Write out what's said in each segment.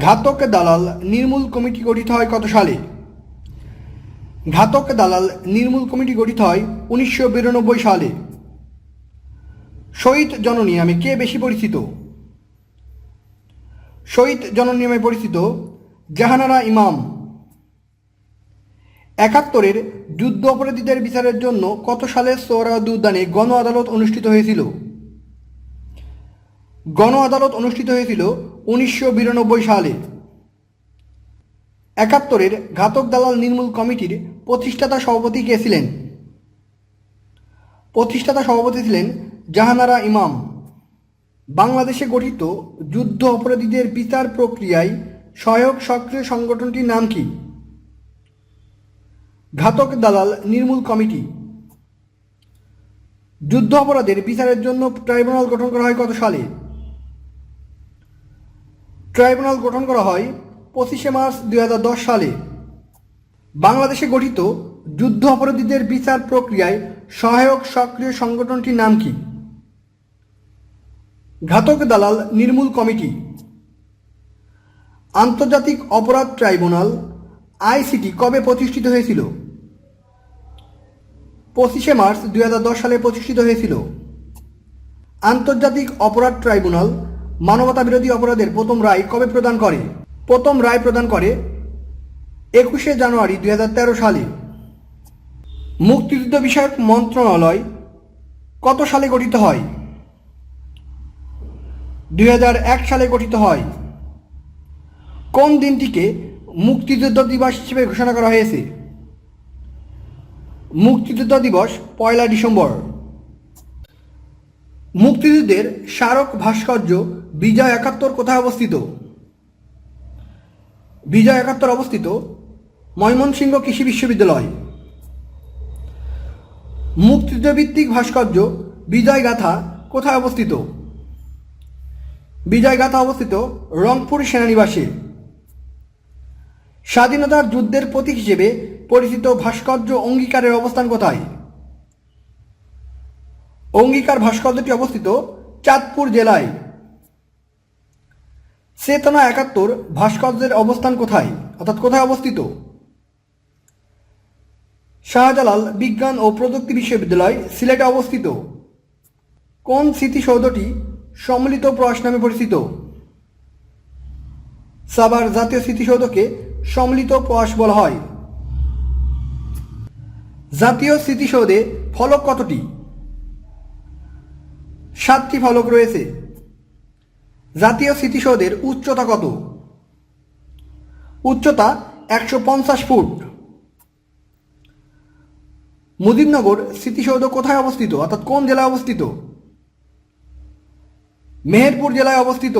ঘাতক দালাল নির্মূল কমিটি গঠিত হয় কত সালে? ঘাতক দালাল নির্মূল কমিটি গঠিত হয় উনিশশো বিরানব্বই সালে। শহীদ জননী কে বেশি পরিচিত? শহীদ জননী পরিচিত জাহানারা ইমাম। একাত্তরের যুদ্ধ অপরাধীদের বিচারের জন্য কত সালে সোহরাওয়ার্দী উদ্যানে গণ আদালত অনুষ্ঠিত হয়েছিল? গণ আদালত অনুষ্ঠিত হয়েছিল উনিশশো বিরানব্বই সালে। একাত্তরের ঘাতক দালাল নির্মূল কমিটির প্রতিষ্ঠাতা সভাপতি কে ছিলেন? প্রতিষ্ঠাতা সভাপতি ছিলেন জাহানারা ইমাম। বাংলাদেশে গঠিত যুদ্ধ অপরাধীদের বিচার প্রক্রিয়ায় সহায়ক সক্রিয় সংগঠনটির নাম কি? ঘাতক দালাল নির্মূল কমিটি। যুদ্ধ অপরাধের বিচারের জন্য ট্রাইব্যুনাল গঠন করা হয় কত সালে? ট্রাইব্যুনাল গঠন করা হয় পঁচিশে মার্চ দুই হাজার দশ সালে। বাংলাদেশে গঠিত যুদ্ধ অপরাধীদের বিচার প্রক্রিয়ায় সহায়ক সক্রিয় সংগঠনটির নাম কি? ঘাতক দালাল নির্মূল কমিটি। আন্তর্জাতিক অপরাধ ট্রাইব্যুনাল আইসিটি কবে প্রতিষ্ঠিত হয়েছিল? পঁচিশে মার্চ দুই হাজার দশ সালে প্রতিষ্ঠিত হয়েছিল। আন্তর্জাতিক অপরাধ ট্রাইব্যুনাল মানবতা বিরোধী অপরাধের প্রথম রায় কবে প্রদান করে? প্রথম রায় প্রদান করে একুশে জানুয়ারি দুই হাজার তেরো সালে। মুক্তিযুদ্ধ বিষয়ক মন্ত্রণালয় কত সালে গঠিত হয়? দুই হাজার এক সালে গঠিত হয়। কোন দিনটিকে মুক্তিযুদ্ধ দিবস হিসেবে ঘোষণা করা হয়েছে? মুক্তিযুদ্ধ দিবস পয়লা ডিসেম্বর। মুক্তিযুদ্ধের স্মারক ভাস্কর্য বিজয় একাত্তর কোথায় অবস্থিত? বিজয় একাত্তর অবস্থিত ময়মনসিংহ কৃষি বিশ্ববিদ্যালয়। মুক্তিযুদ্ধভিত্তিক ভাস্কর্য বিজয় গাথা কোথায় অবস্থিত? বিজয় গাথা অবস্থিত রংপুর সেনানিবাসে। স্বাধীনতার যুদ্ধের প্রতীক হিসেবে পরিচিত ভাস্কর্য অঙ্গীকারের অবস্থান কোথায়? অঙ্গীকার ভাস্কর্যটি অবস্থিত চাঁদপুর জেলায়। চেতনা একাত্তর, ভাস্কর্যের অবস্থান কোথায়? অর্থাৎ কোথায় অবস্থিত? শাহজালাল বিজ্ঞান ও প্রযুক্তি বিশ্ববিদ্যালয় সিলেটে অবস্থিত। কোন স্মৃতিসৌধটি সম্মিলিত প্রয়াস নামে পরিচিত? সাবার জাতীয় স্মৃতিসৌধকে সম্মিলিত প্রয়াস বলা হয়। জাতীয় স্মৃতিসৌধে ফলক কতটি? সাতটি ফলক রয়েছে। জাতীয় স্মৃতিসৌধের উচ্চতা কত? উচ্চতা একশো পঞ্চাশ ফুট। মুজিবনগর স্মৃতিসৌধ কোথায় অবস্থিত? অর্থাৎ কোন জেলায় অবস্থিত? মেহেরপুর জেলায় অবস্থিত।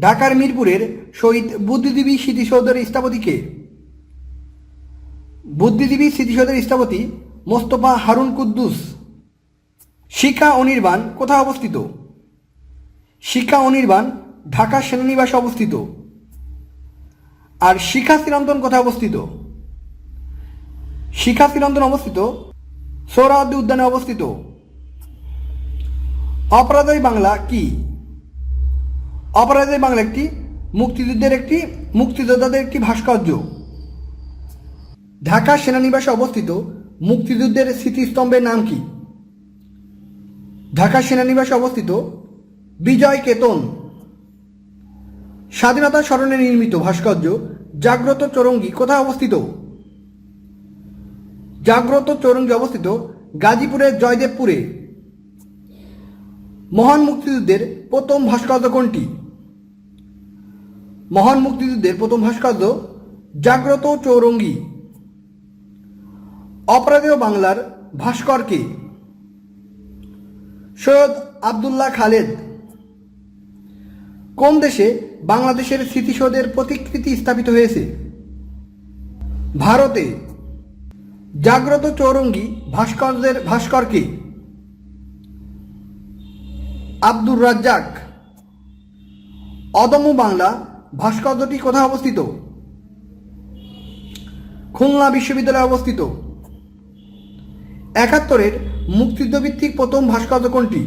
ঢাকার মিরপুরের শহীদ বুদ্ধিজীবী স্মৃতিসৌধের স্থপতিকে বুদ্ধিজীবী স্মৃতিসৌধের স্থপতি মোস্তফা হারুন কুদ্দুস। শিখা অনির্বাণ কোথায় অবস্থিত? শিখা অনির্বাণ ঢাকা সেনানিবাসে অবস্থিত। আর শিখা চিরন্তন কোথায় অবস্থিত? শিখা চিরন্তন অবস্থিত সোহরাওয়ার্দী উদ্যানে অবস্থিত। অপরাজয় বাংলা কি? অপরাজয় বাংলা একটি মুক্তিযুদ্ধের একটি মুক্তিযোদ্ধাদের একটি ভাস্কর্য। ঢাকা সেনানিবাসে অবস্থিত মুক্তিযুদ্ধের স্মৃতিস্তম্ভের নাম কি? ঢাকা সেনানিবাসে অবস্থিত বিজয় কেতন। স্বাধীনতা স্মরণে নির্মিত ভাস্কর্য জাগ্রত চৌরঙ্গি কোথায় অবস্থিত? জাগ্রত চৌরঙ্গি অবস্থিত গাজীপুরের জয়দেবপুরে। মহান মুক্তিযুদ্ধের প্রথম ভাস্কর্য কোনটি? মহান মুক্তিযুদ্ধের প্রথম ভাস্কর্য জাগ্রত চৌরঙ্গি। অপরাধেয় বাংলার ভাস্করকে সৈয়দ আবদুল্লাহ খালেদ। কোন দেশে বাংলাদেশের স্মৃতিসৌধের প্রতিকৃতি স্থাপিত হয়েছে। ভারতে জাগ্রত চৌরঙ্গি ভাস্করদের ভাস্করকে আব্দুর রাজ্জাক, অদম্য বাংলা ভাস্কর্যটি কোথায় অবস্থিত? খুলনা বিশ্ববিদ্যালয়ে অবস্থিত। একাত্তরের মুক্তিযুদ্ধভিত্তিক প্রথম ভাস্কর্য কোনটি?